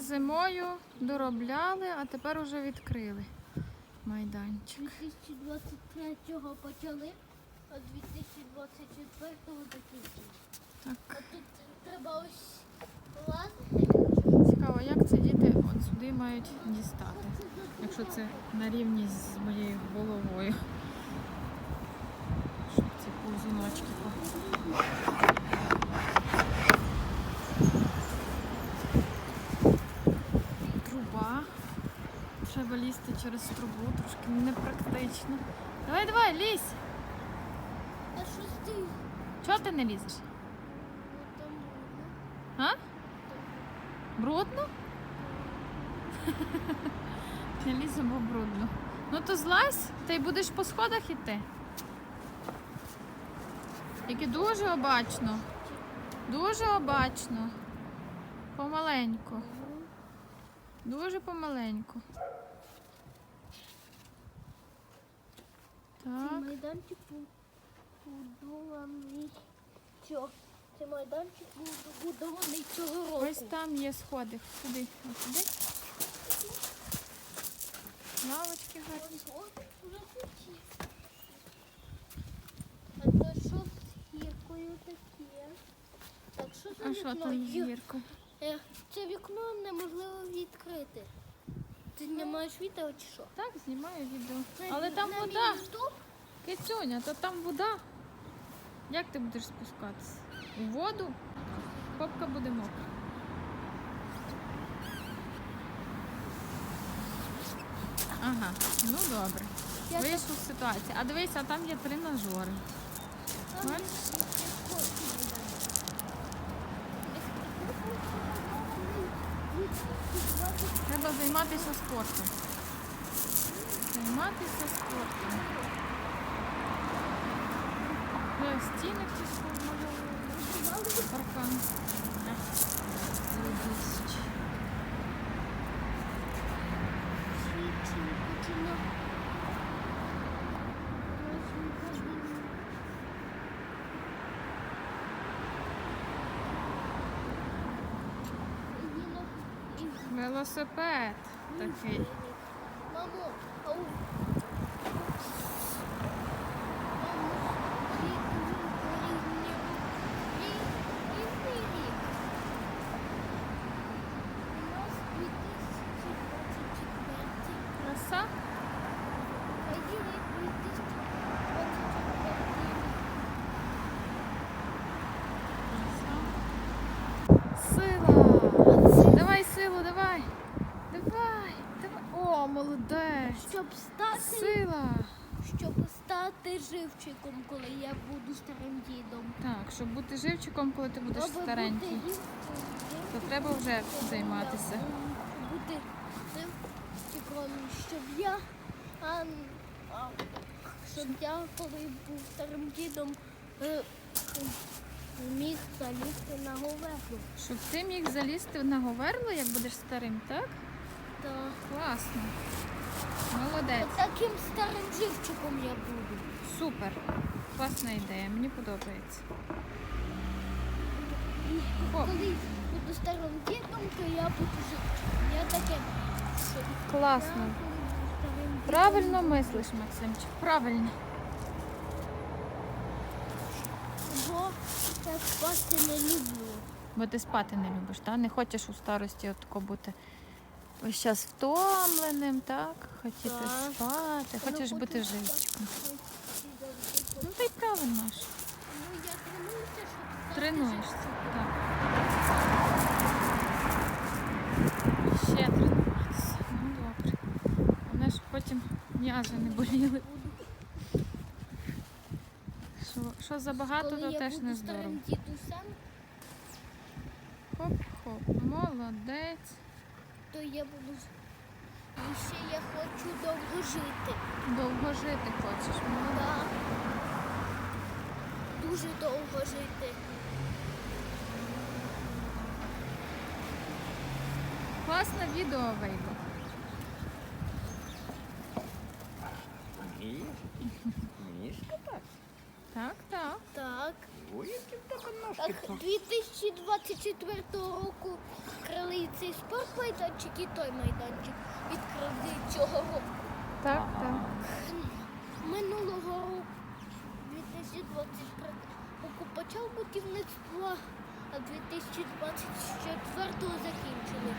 зимою доробляли, а тепер уже відкрили майданчик. 2023-го почали, а 2024 закінчили. Так. А тут треба ось лазити. Цікаво, як це діти от сюди мають дістати, якщо це на рівні з моєю головою. Щоб ці повзуночки по. Труба. Треба лізти через трубу, трошки непрактично. Давай, давай, лізь! А що ти? Чого ти не лізеш? А? Брудно? Не лізу, бо брудно. Ну то злазь, й будеш по сходах іти. Тільки дуже обачно. Дуже обачно. Помаленьку. Дуже помаленьку. Цей Так. майданчик був побудований. Що? Цей майданчик був побудований цього року. Ось там є сходи. Сюди, ось сюди. Лавочки гарні. А то що з гіркою таке? Так, що за А що вікно? там з Ю- гіркою? Е, Це вікно неможливо відкрити. Ти не маєш відео чи що? Так, знімаю відео. Але там вода. Кицюня, то там вода. Як ти будеш спускатися? У воду? Попка буде мокра. Ага, ну добре. Вийшов з ситуації. А дивися, там є тренажери. Бачиш? Треба займатися спортом. Займатися спортом. Я стіни ті сформували. Паркан. Велосипед такий. Мамо, а у... Краса. Сила. щоб стати живчиком, коли я буду старим дідом. Так, щоб бути живчиком, коли ти будеш Аби старенький, бути живчиком, то треба вже займатися. Бути живчиком, щоб я, а, а, щоб я, коли був старим дідом, е, міг залізти на говерло. Щоб ти міг залізти на говерло, як будеш старим, так? Та Класно. Молодець. таким старим живчиком я буду. Супер. Класна ідея, мені подобається. Коли буду старим дідом, то я буду живчиком. Я таке. Класно. Правильно мислиш, Максимчик. Правильно. Бо я спати не люблю. Бо ти спати не любиш, так? Не хочеш у старості отако бути ось час втомленим, так? Хотіти Так. спати, хочеш Ну, бути живчиком. Ну та й правильно ж. Ну, я тренуюся, щоб Тренуєшся. Так. Ще тренуватися. Ну добре. Вони ж потім м'язи не боліли. Що, що забагато, то теж не здорово. дідусем, Хоп-хоп. Молодець. То я буду. І ще я хочу довго жити. Довго жити хочеш. Молодець. Да. Дуже довго жити. Класне відео вийшло. Вмієш? Вмієш кататися? Так, так. Так. Ой, які в тебе ножки. Так, 2024 року і спортмайданчик і той майданчик відкрили цього року. Так, так. Минулого року, 2023 року почав будівництво, а 2024 закінчили.